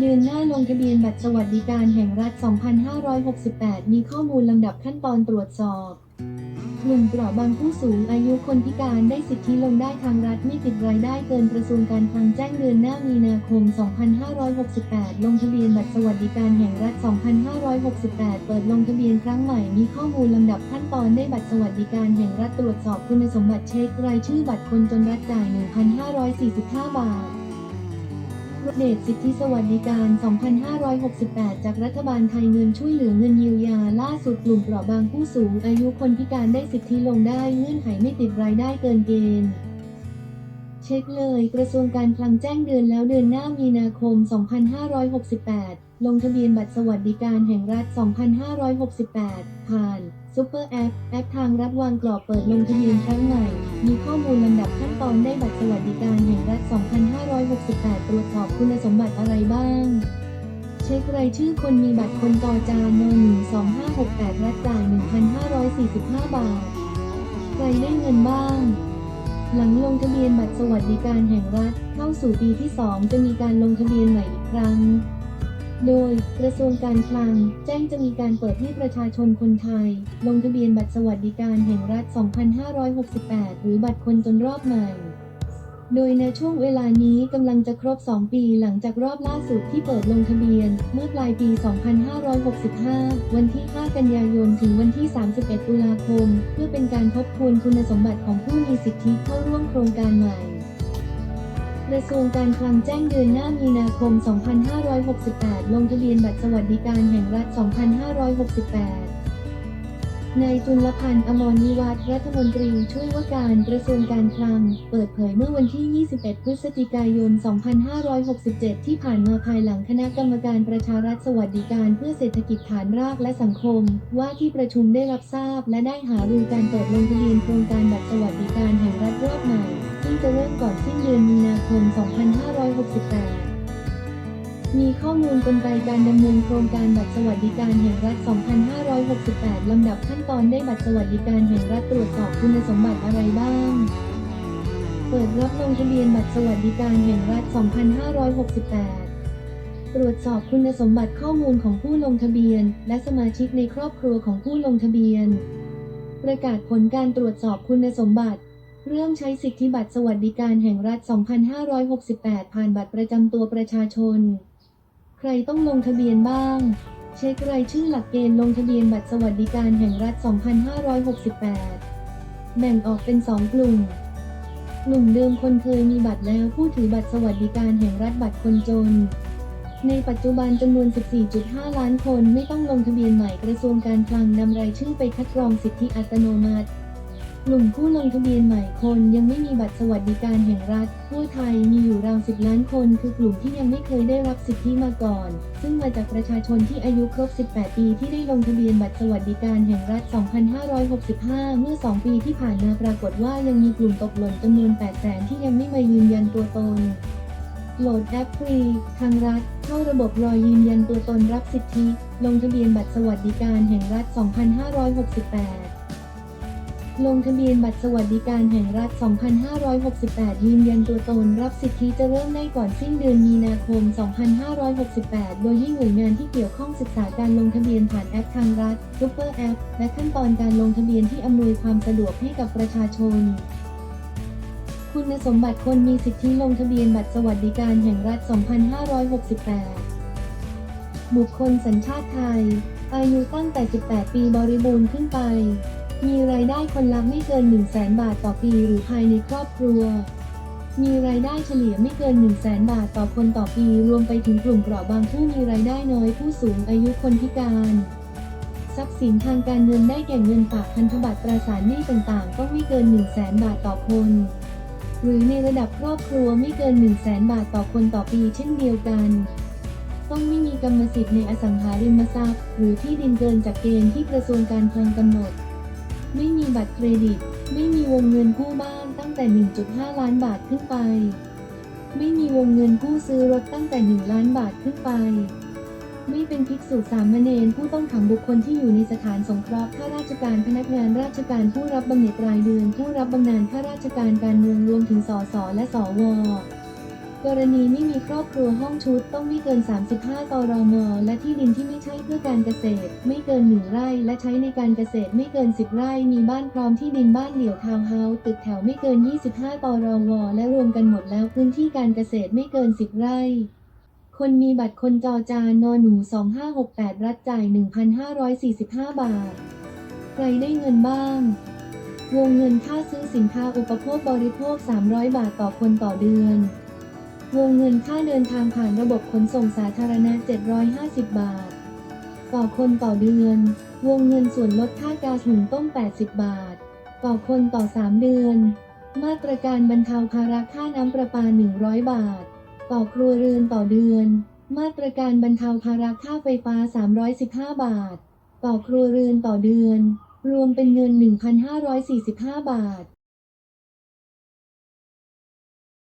เดือนหน้าลงทะเบียนบัตรสวัสดิการแห่งรัฐ 2568 มีข้อมูลลำดับขั้นตอนตรวจสอบกลุ่มเปราะบางผู้สูงอายุคนพิการได้สิทธิลงได้ทางรัฐไม่ติดรายได้เกินกระทรวงการคลังแจ้งเดือนหน้ามีนาคม 2568 ลงทะเบียนบัตรสวัสดิการแห่งรัฐ 2568 เปิดลงทะเบียนครั้งใหม่มีข้อมูลลำดับขั้นตอนได้บัตรสวัสดิการแห่งรัฐตรวจสอบคุณสมบัติเช็ครายชื่อบัตรคนจนรัฐจ่าย 1,545 บาท เดตสิทธิสวัสดิการ 2568 จากรัฐบาลไทยเงินช่วยเหลือเงินเยียวยา ล่าสุดกลุ่มเปราะบางผู้สูง อายุคนพิการได้สิทธิลงได้เงื่อนไขไม่ติดรายได้เกินเกณฑ์เช็คเลย กระทรวงการคลังแจ้งเดือนแล้วเดือนหน้ามีนาคม 2568 ลงทะเบียนบัตรสวัสดิการแห่งรัฐ 2568 ผ่าน ซูเปอร์แอปแอปทางรัฐวางกรอบเปิดลงทะเบียนครั้งใหม่ มีข้อมูลลำดับขั้นตอนได้บัตรสวัสดิการแห่งรัฐ 2568 ตรวจสอบคุณสมบัติอะไรบ้าง เช็ครายชื่อคนมีบัตรคนจอจานน2568 รัฐจ่าย 1,545 บาท ใครได้เงินบ้าง หลังลงทะเบียนบัตรสวัสดิการแห่งรัฐ เข้าสู่ปีที่ 2 จะมีการลงทะเบียนใหม่อีกครั้ง โดย กระทรวงการคลัง แจ้งจะมีการเปิดให้ประชาชนคนไทย ลงทะเบียนบัตรสวัสดิการแห่งรัฐ 2568 หรือบัตรคนจนรอบใหม่ โดยในช่วงเวลานี้กำลังจะครบ 2 ปีหลังจากรอบล่าสุดที่เปิดลงทะเบียน เมื่อปลายปี 2565 วันที่ 5 กันยายนถึงวันที่ 31 ตุลาคม เพื่อเป็นการทบทวนคุณสมบัติของผู้มีสิทธิเข้าร่วมโครงการใหม่ กระทรวงการคลังแจ้งเดือนหน้ามีนาคม 2568 ลงทะเบียนบัตรสวัสดิการแห่งรัฐ 2568 นายจุลพันธ์อมรนิวัฒน์รัฐมนตรีช่วยว่าการกระทรวงการคลัง เปิดเผยเมื่อวันที่ 21 พฤศจิกายน 2567 ที่ผ่านมาภายหลังคณะกรรมการประชารัฐสวัสดิการเพื่อเศรษฐกิจฐานรากและสังคม ว่าที่ประชุมได้รับทราบ และได้หารือการเปิดลงทะเบียนโครงการบัตรสวัสดิการแห่งรัฐรอบใหม่ ซึ่งจะเริ่มก่อนสิ้นเดือนมีนาคม 2568 มีข้อมูลกลไกการดำเนินโครงการบัตรสวัสดิการแห่งรัฐ 2568 ลำดับขั้นตอนได้บัตรสวัสดิการแห่งรัฐตรวจสอบคุณสมบัติอะไรบ้าง เปิดรับลงทะเบียนบัตรสวัสดิการแห่งรัฐ 2568ตรวจสอบคุณสมบัติข้อมูลของผู้ลงทะเบียน และสมาชิกในครอบครัวของผู้ลงทะเบียน ประกาศผลการตรวจสอบคุณสมบัติ เริ่มใช้สิทธิบัตรสวัสดิการแห่งรัฐ 2568 ผ่านบัตรประจำตัวประชาชน ใครต้องลงทะเบียนบ้าง เช็ครายชื่อหลักเกณฑ์ลงทะเบียนบัตรสวัสดิการแห่งรัฐ 2568 แบ่งออกเป็น 2 กลุ่ม กลุ่มเดิมคนเคยมีบัตรแล้วผู้ถือบัตรสวัสดิการแห่งรัฐบัตรคนจน ในปัจจุบันจำนวน 14.5 ล้านคนไม่ต้องลงทะเบียนใหม่กระทรวงการคลังนำรายชื่อไปคัดกรองสิทธิอัตโนมัติ กลุ่มผู้ลงทะเบียนใหม่คนยังไม่มีบัตรสวัสดิการแห่งรัฐทั่วไทยมีอยู่ราว 10 ล้านคน คือกลุ่มที่ยังไม่เคยได้รับสิทธิมาก่อน ซึ่งมาจากประชาชนที่อายุครบ 18 ปีที่ได้ลงทะเบียนบัตรสวัสดิการแห่งรัฐ 2565 เมื่อ 2 ปีที่ผ่านมาปรากฏว่ายังมีกลุ่มตกหล่นจำนวน 8 แสนที่ยังไม่มายืนยันตัวตนโหลดแอปฟรี ทางรัฐ เข้าระบบรอยยืนยันตัวตนรับสิทธิ ลงทะเบียนบัตรสวัสดิการแห่งรัฐ 2568 ลงทะเบียนบัตรสวัสดิการแห่งรัฐ 2568 ยืนยันตัวตนรับสิทธิจะเริ่มได้ก่อนสิ้นเดือนมีนาคม 2568 โดยให้หน่วยงานที่เกี่ยวข้องศึกษาการลงทะเบียนผ่านแอปทางรัฐซูเปอร์แอป และขั้นตอนการลงทะเบียนที่อำนวยความสะดวกให้กับประชาชนคุณสมบัติคนมีสิทธิลงทะเบียนบัตรสวัสดิการแห่งรัฐ 2568 บุคคลสัญชาติไทย อายุตั้งแต่ 18 ปีบริบูรณ์ขึ้นไป มีรายได้คนละไม่เกิน 1 0 0 0 0แบาทต่อปีหรือภายในครอบครัว มีรายได้เฉลี่ยไม่เกิน 1 0 0 0 0แบาทต่อคนต่อปี รวมไปถึงกลุ่มเปราะบางผู้มีรายได้น้อยผู้สูงอายุคนพิการ ทรัพย์สินทางการเงินได้แก่เงินฝากพันธบัตรตราสารหนี้ต่างๆต้องไม่เกิน 1 0 0 0 0แบาทต่อคน หรือในระดับครอบครัวไม่เกิน 1 0 0 0 0แบาทต่อคนต่อปีเช่นเดียวกันต้องไม่มีกรรมสิทธิ์ในอสังหาริมทรัพย์ หรือที่ดินเกินจากเกณฑ์ที่กระทรวงการคลังกำหนด ไม่มีบัตรเครดิต ไม่มีวงเงินกู้บ้านตั้งแต่ 1.5 ล้านบาทขึ้นไป ไม่มีวงเงินกู้ซื้อรถตั้งแต่ 1 ล้านบาทขึ้นไป ไม่เป็นภิกษุสามเณรผู้ต้องขังบุคคลที่อยู่ในสถานสงเคราะห์ข้าราชการพนักงานราชการผู้รับบำเหน็จรายเดือนผู้รับบำนาญข้าราชการการเมืองรวมถึงสสและสว กรณีไม่มีครอบครัวห้องชุดต้องไม่เกิน 35ตรม และที่ดินที่ไม่ใช่เพื่อการเกษตร ไม่เกิน1ไร่และใช้ในการเกษตรไม่เกิน 10 ไร่ มีบ้านพร้อมที่ดินบ้านเดี่ยวทาวน์เฮาส์ตึกแถวไม่เกิน 25ตรวและรวมกันหมดแล้วพื้นที่การเกษตรไม่เกิน 10 ไร่ คนมีบัตรคนจอจานนหนู 2568 รัฐจ่าย 1,545 บาท ใครได้เงินบ้างวงเงินค่าซื้อสินค้าอุปโภคบริโภค 300 บาทต่อคนต่อเดือน วงเงินค่าเดินทางผ่านระบบขนส่งสาธารณะ 750 บาท ต่อคนต่อเดือน วงเงินส่วนลดค่าก๊าซหุงต้ม 80 บาท ต่อคนต่อ 3 เดือน มาตรการบรรเทาภาระค่าน้ำประปา 100 บาท ต่อครัวเรือนต่อเดือน มาตรการบรรเทาภาระค่าไฟฟ้า 315 บาท ต่อครัวเรือนต่อเดือน รวมเป็นเงิน 1,545 บาท